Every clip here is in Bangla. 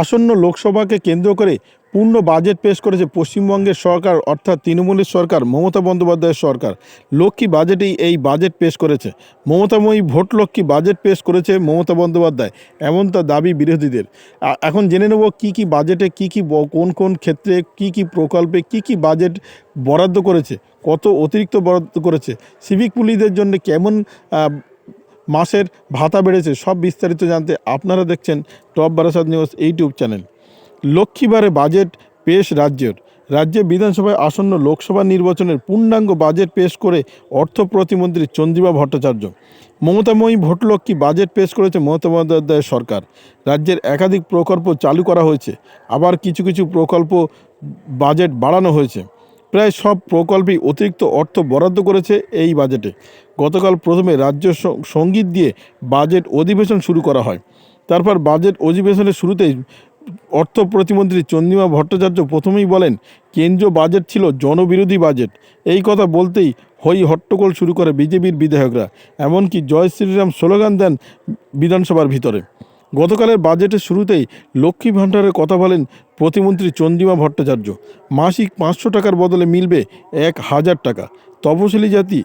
আসন্ন লোকসভাকে কেন্দ্র করে পূর্ণ বাজেট পেশ করেছে পশ্চিমবঙ্গের সরকার, অর্থাৎ তৃণমূলের সরকার, মমতা বন্দ্যোপাধ্যায়ের সরকার। লক্ষ্মী বাজেটেই এই বাজেট পেশ করেছে। মমতাময়ী ভোট লক্ষ্মী বাজেট পেশ করেছে মমতা বন্দ্যোপাধ্যায়, এমন তার দাবি বিরোধীদের। এখন জেনে নেব কী কী বাজেটে কী কী কোন কোন ক্ষেত্রে কী কী প্রকল্পে কী কী বাজেট বরাদ্দ করেছে, কত অতিরিক্ত বরাদ্দ করেছে। সিভিক পুলিশদের জন্য কেমন মাসের ভাতা বেড়েছে, সব বিস্তারিত জানতে আপনারা দেখছেন top Barasat news YouTube channel. লক্ষ্মীবারে budget পেশ রাজ্যের। রাজ্যে বিধানসভায় আসন্ন লোকসভা নির্বাচনের পূর্ণাঙ্গ বাজেট পেশ করে অর্থ প্রতিমন্ত্রী চন্দ্রিমা ভট্টাচার্য। মমতাময়ী ভোটলক্ষ্মী বাজেট পেশ করেছে মমতা বন্দ্যোপাধ্যায়ের সরকার। রাজ্যের একাধিক প্রকল্প চালু করা হয়েছে। আবার কিছু কিছু প্রকল্প বাজেট বাড়ানো হয়েছে। প্রায় সব প্রকল্পেই অতিরিক্ত অর্থ বরাদ্দ করেছে এই বাজেটে। গতকাল প্রথমে রাজ্য সংগীত দিয়ে বাজেট অধিবেশন শুরু করা হয়। তারপর বাজেট অধিবেশনের শুরুতেই অর্থ প্রতিমন্ত্রী চন্দ্রিমা ভট্টাচার্য প্রথমেই বলেন, কেন্দ্রীয় বাজেট ছিল জনবিরোধী বাজেট। এই কথা বলতেই হই হট্টগোল শুরু করে বিজেপির বিধায়করা। এমনকি জয় শ্রীরাম স্লোগান দেন বিধানসভার ভিতরে। গতকালের বাজেটের শুরুতেই লক্ষ্মী ভাণ্ডারের কথা বলেন প্রতিমন্ত্রী চন্দ্রিমা ভট্টাচার্য। মাসিক পাঁচশো টাকার বদলে মিলবে এক হাজার টাকা। তপশিলি জাতি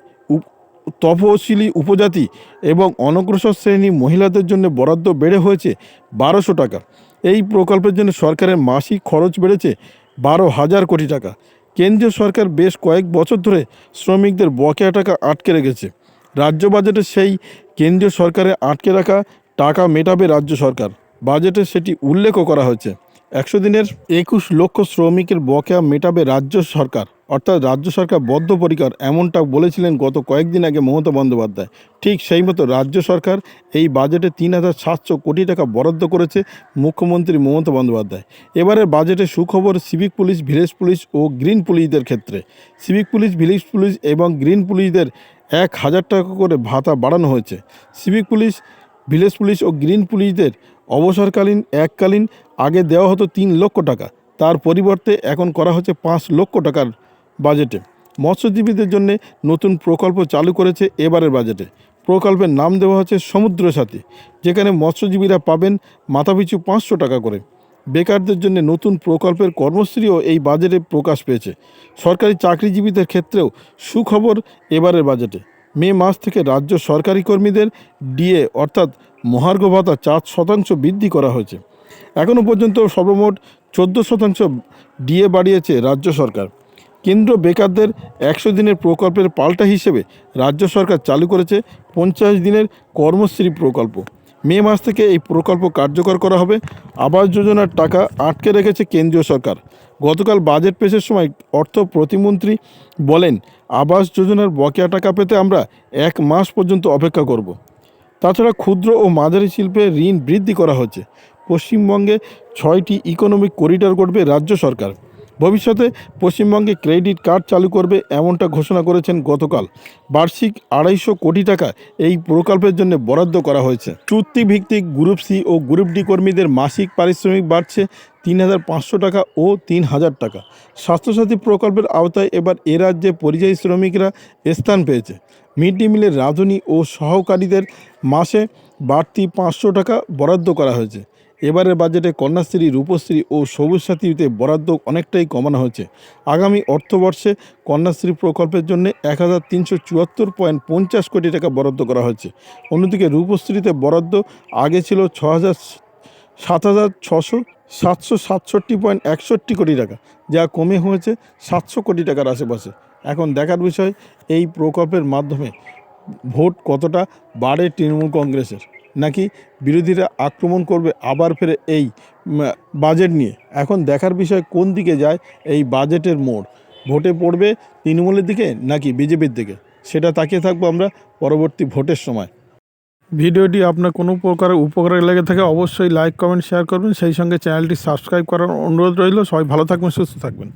তপশিলি উপজাতি এবং অনগ্রসর শ্রেণি মহিলাদের জন্য বরাদ্দ বেড়ে হয়েছে বারোশো টাকা। এই প্রকল্পের জন্য সরকারের মাসিক খরচ বেড়েছে বারো হাজার কোটি টাকা। কেন্দ্রীয় সরকার বেশ কয়েক বছর ধরে শ্রমিকদের বকেয়া টাকা আটকে রেখেছে। রাজ্য বাজেটে সেই কেন্দ্রীয় সরকারের আটকে রাখা টাকা মেটাবে রাজ্য সরকার। বাজেটে সেটি উল্লেখও করা হয়েছে। একশো দিনের একুশ লক্ষ শ্রমিকের বকেয়া মেটাবে রাজ্য সরকার। অর্থাৎ রাজ্য সরকার বদ্ধপরিকর এমনটা বলেছিলেন গত কয়েকদিন আগে মমতা বন্দ্যোপাধ্যায়। ঠিক সেই মতো রাজ্য সরকার এই বাজেটে তিন হাজার সাতশো কোটি টাকা বরাদ্দ করেছে মুখ্যমন্ত্রী মমতা বন্দ্যোপাধ্যায়। এবারের বাজেটে সুখবর সিভিক পুলিশ, ভিলেজ পুলিশ ও গ্রিন পুলিশদের ক্ষেত্রে। সিভিক পুলিশ, ভিলেজ পুলিশ এবং গ্রিন পুলিশদের এক হাজার টাকা করে ভাতা বাড়ানো হয়েছে। সিভিক পুলিশ ভিলেজ পুলিশ ও গ্রিন পুলিশদের অবসরকালীন, এককালীন, আগে দেওয়া হতো তিন লক্ষ টাকা। তার পরিবর্তে এখন করা হচ্ছে পাঁচ লক্ষ টাকার বাজেটে। মৎস্যজীবীদের জন্য নতুন প্রকল্প চালু করেছে এবারের বাজেটে। প্রকল্পের নাম দেওয়া হচ্ছে সমুদ্র সাথী, যেখানে মৎস্যজীবীরা পাবেন মাথাপিছু পাঁচশো টাকা করে। বেকারদের জন্য নতুন প্রকল্পের কর্মশ্রীও এই বাজেটে প্রকাশ পেয়েছে। সরকারি চাকরিজীবীদের ক্ষেত্রেও সুখবর এবারের বাজেটে। মে মাস থেকে রাজ্য সরকারি কর্মীদের ডিএ অর্থাৎ মহার্ঘ ভাতা চার শতাংশ বৃদ্ধি করা হয়েছে। এখনও পর্যন্ত সর্বমোট চোদ্দ শতাংশ ডিএ বাড়িয়েছে রাজ্য সরকার। কেন্দ্র বেকারদের একশো দিনের প্রকল্পের পাল্টা হিসেবে রাজ্য সরকার চালু করেছে পঞ্চাশ দিনের কর্মশ্রী প্রকল্প। মে মাস থেকে এই প্রকল্প কার্যকর করা হবে। আবাস যোজনার টাকা আটকে রেখেছে কেন্দ্রীয় সরকার। গতকাল বাজেট পেশের সময় অর্থ প্রতিমন্ত্রী বলেন, আবাস যোজনার বকেয়া টাকা পেতে আমরা এক মাস পর্যন্ত অপেক্ষা করব। তাছাড়া ক্ষুদ্র ও মাঝারি শিল্পে ঋণ বৃদ্ধি করা হচ্ছে। পশ্চিমবঙ্গে ছয়টি ইকোনমিক করিডর করবে রাজ্য সরকার। ভবিষ্যতে পশ্চিমবঙ্গে ক্রেডিট কার্ড চালু করবে এমনটা ঘোষণা করেছেন গতকাল। বার্ষিক আড়াইশো কোটি টাকা এই প্রকল্পের জন্য বরাদ্দ করা হয়েছে। চুক্তিভিত্তিক গ্রুপ সি ও গ্রুপ ডি কর্মীদের মাসিক পারিশ্রমিক বাড়ছে তিন হাজার পাঁচশো টাকা ও তিন হাজার টাকা। স্বাস্থ্যসাথী প্রকল্পের আওতায় এবার এ রাজ্যে পরিযায়ী শ্রমিকরা স্থান পেয়েছে। মিড ডে মিলের রাঁধুনি ও সহকারীদের মাসে বাড়তি পাঁচশো টাকা বরাদ্দ করা হয়েছে। এবারের বাজেটে কন্যাশ্রী, রূপশ্রী ও সবুজ সাথীতে বরাদ্দ অনেকটাই কমানো হয়েছে। আগামী অর্থবর্ষে কন্যাশ্রী প্রকল্পের জন্য এক হাজার তিনশো চুয়াত্তর পয়েন্ট পঞ্চাশ কোটি টাকা বরাদ্দ করা হয়েছে। অন্যদিকে রূপশ্রীতে বরাদ্দ আগে ছিল ছ হাজার সাত হাজার ছশো সাতশো সাতষট্টি পয়েন্ট একষট্টি কোটি টাকা, যা কমে হয়েছে সাতশো কোটি টাকার আশেপাশে। এখন দেখার বিষয়, এই প্রকল্পের মাধ্যমে ভোট কতটা বাড়ে তৃণমূল কংগ্রেসের? নাকি বিরোধীরা আক্রমণ করবে আবার ফেরে এই বাজেট নিয়ে? এখন দেখার বিষয় কোন দিকে যায় এই বাজেটের মোড়? ভোটে পড়বে তৃণমূলের দিকে নাকি বিজেপির দিকে? সেটা তাকিয়ে থাকব আমরা পরবর্তী ভোটের সময়। ভিডিওটি আপনার কোনো প্রকারের উপকারে লেগে থাকে অবশ্যই লাইক কমেন্ট শেয়ার করবেন। সেই সঙ্গে চ্যানেলটি সাবস্ক্রাইব করার অনুরোধ রইল। সবাই ভালো থাকবেন, সুস্থ থাকবেন।